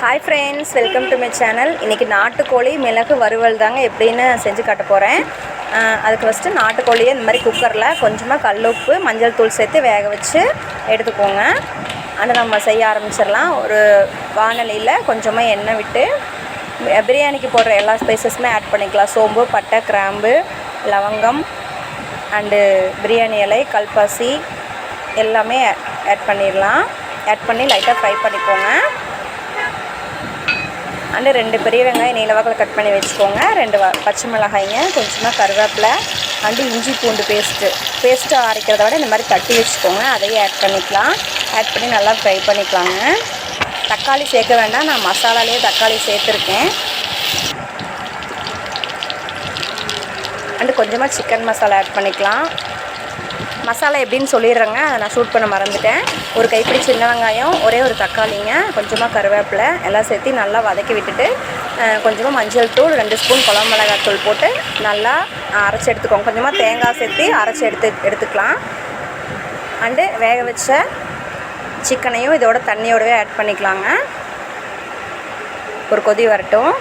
Hi friends welcome to my channel இன்றைக்கி நாட்டுக்கோழி மிளகு வறுவல் தாங்க எப்படின்னு செஞ்சு காட்ட போகிறேன் அதுக்கு ஃபஸ்ட்டு நாட்டுக்கோழியை இந்த மாதிரி குக்கரில் கொஞ்சமாக கல்லுப்பு மஞ்சள் தூள் சேர்த்து வேக வச்சு எடுத்துக்கோங்க. அதை நம்ம செய்ய ஆரம்பிச்சிடலாம். ஒரு வானலியில் கொஞ்சமாக எண்ணெய் விட்டு பிரியாணிக்கு போடுற எல்லா ஸ்பைசஸுமே ஆட் பண்ணிக்கலாம். சோம்பு பட்டை கிராம்பு லவங்கம் அண்டு பிரியாணி இலை கல்பாசி எல்லாமே ஆட் பண்ணிடலாம். ஆட் பண்ணி லைட்டாக ஃப்ரை பண்ணிக்கோங்க. அண்டு ரெண்டு பெரிய வெங்காயம் நீளவாக்கில் கட் பண்ணி வச்சுக்கோங்க. ரெண்டு பச்சை மிளகாய்ங்க கொஞ்சமாக கருவேப்பிலை அண்டு இஞ்சி பூண்டு பேஸ்ட்டு. பேஸ்ட்டு அரைக்கிறத விட இந்த மாதிரி தட்டி வச்சுக்கோங்க. அதையும் ஆட் பண்ணிக்கலாம். ஆட் பண்ணி நல்லா ஃப்ரை பண்ணிக்கலாங்க. தக்காளி சேர்க்க வேண்டாம். நான் மசாலாலேயே தக்காளி சேர்த்துருக்கேன். அண்டு கொஞ்சமாக சிக்கன் மசாலா ஆட் பண்ணிக்கலாம். மசாலா எப்படின்னு சொல்லிடுறேங்க. அதை நான் ஷூட் பண்ண மறந்துட்டேன். ஒரு கைப்பிடி சின்ன வெங்காயம் ஒரே ஒரு தக்காளிங்க கொஞ்சமாக கருவேப்பிலை எல்லாம் சேர்த்து நல்லா வதக்கி விட்டுட்டு கொஞ்சமாக மஞ்சள் தூள் ரெண்டு ஸ்பூன் குழம்பு மிளகாய் தூள் போட்டு நல்லா அரைச்சி எடுத்துக்கோங்க. கொஞ்சமாக தேங்காய் சேர்த்து அரைச்சி எடுத்து எடுத்துக்கலாம். அண்டு வேக வச்ச சிக்கனையும் இதோட தண்ணியோடவே ஆட் பண்ணிக்கலாங்க. ஒரு கொதி வரட்டும்.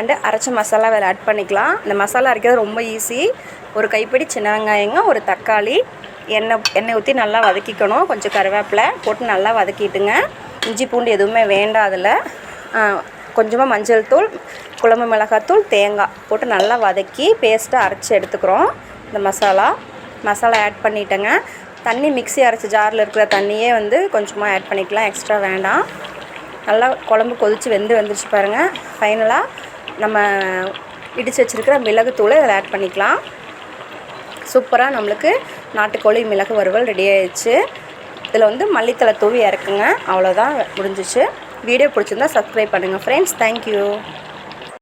அண்டு அரைச்ச மசாலா வேறு ஆட் பண்ணிக்கலாம். இந்த மசாலா அரைக்கிறது ரொம்ப ஈஸி ஒரு கைப்பிடி சின்ன வெங்காயங்க ஒரு தக்காளி எண்ணெய் எண்ணெய் ஊற்றி நல்லா வதக்கிக்கணும். கொஞ்சம் கருவேப்பிலை போட்டு நல்லா வதக்கிட்டுங்க. இஞ்சி பூண்டு எதுவுமே வேண்டாம் அதில். கொஞ்சமாக மஞ்சள் தூள் குழம்பு மிளகாத்தூள் தேங்காய் போட்டு நல்லா வதக்கி பேஸ்ட்டாக அரைச்சி எடுத்துக்கிறோம். இந்த மசாலா மசாலா ஆட் பண்ணிட்டேங்க. தண்ணி மிக்ஸி அரைச்ச ஜாரில் இருக்கிற தண்ணியே வந்து கொஞ்சமாக ஆட் பண்ணிக்கலாம். எக்ஸ்ட்ரா வேண்டாம். நல்லா குழம்பு கொதித்து வெந்து வந்துருச்சு பாருங்கள் ஃபைனலாக நம்ம இடித்து வச்சுருக்கிற மிளகுத்தூளை இதில் ஆட் பண்ணிக்கலாம். சூப்பராக நம்மளுக்கு நாட்டுக்கோழி மிளகு வறுவல் ரெடி ஆயிடுச்சு. இதில் வந்து மல்லித்தலை தூவி இறக்குங்க அவ்வளோதான் முடிஞ்சிச்சு. வீடியோ பிடிச்சிருந்தா சப்ஸ்கிரைப் பண்ணுங்கள் ஃப்ரெண்ட்ஸ் தேங்க்யூ